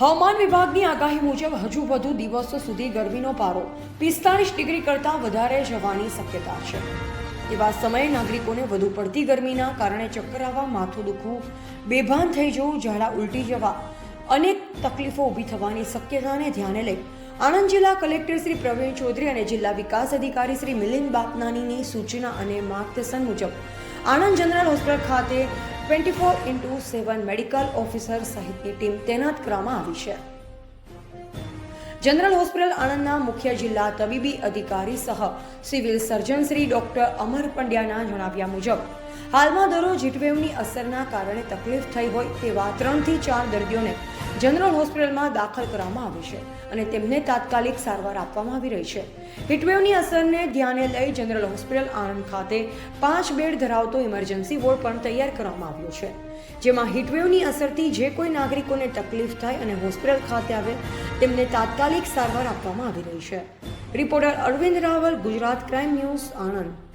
હવામાન વિભાગની આગાહી મુજબ હજુ વધુ દિવસો સુધી ગરમીનો પારો પિસ્તાળીસ ડિગ્રી કરતાં વધારે જવાની શક્યતા છે. એવા સમયે નાગરિકોને વધુ પડતી ગરમીના કારણે ચક્કર આવવા માથું દુખવું, બેભાન થઈ જવું, ઝાડા ઉલટી જવા અનેક તકલીફો ઊભી થવાની શક્યતાને ધ્યાને લઈ આણંદ જિલ્લા કલેક્ટર શ્રી પ્રવીણ ચૌધરી અને જિલ્લા વિકાસ અધિકારી શ્રી મિલિંદ બાપનાનીની સૂચના અને માર્ગદર્શન મુજબ આણંદ જનરલ હોસ્પિટલ ખાતે twenty four into seven medical officer સહિતની ટીમ તૈનાત કરવામાં આવી છે. જનરલ હોસ્પિટલ આણંદના મુખ્ય જિલ્લા તબીબી અધિકારી સહ civil surgeon Shri doctor Amar પંડ્યાના જણાવ્યા મુજબ, હાલમાં દરરોજ હીટવેવની અસરના કારણે તકલીફ થઈ હોય તેવા ત્રણથી ચાર દર્દીઓને જનરલ હોસ્પિટલમાં દાખલ કરવામાં આવી છે અને તેમને તાત્કાલિક સારવાર આપવામાં આવી રહી છે. હીટવેવની અસરને ધ્યાને લઈ જનરલ હોસ્પિટલ આણંદ ખાતે પાંચ બેડ ધરાવતો ઇમરજન્સી વોર્ડ પણ તૈયાર કરવામાં આવ્યો છે. જેમાં હીટવેવની અસરથી જે કોઈ નાગરિકોને તકલીફ થાય અને હોસ્પિટલ ખાતે આવે, તેમને તાત્કાલિક સારવાર આપવામાં આવી રહી છે. Reporter Arvind Raval, Gujarat crime news, Anand.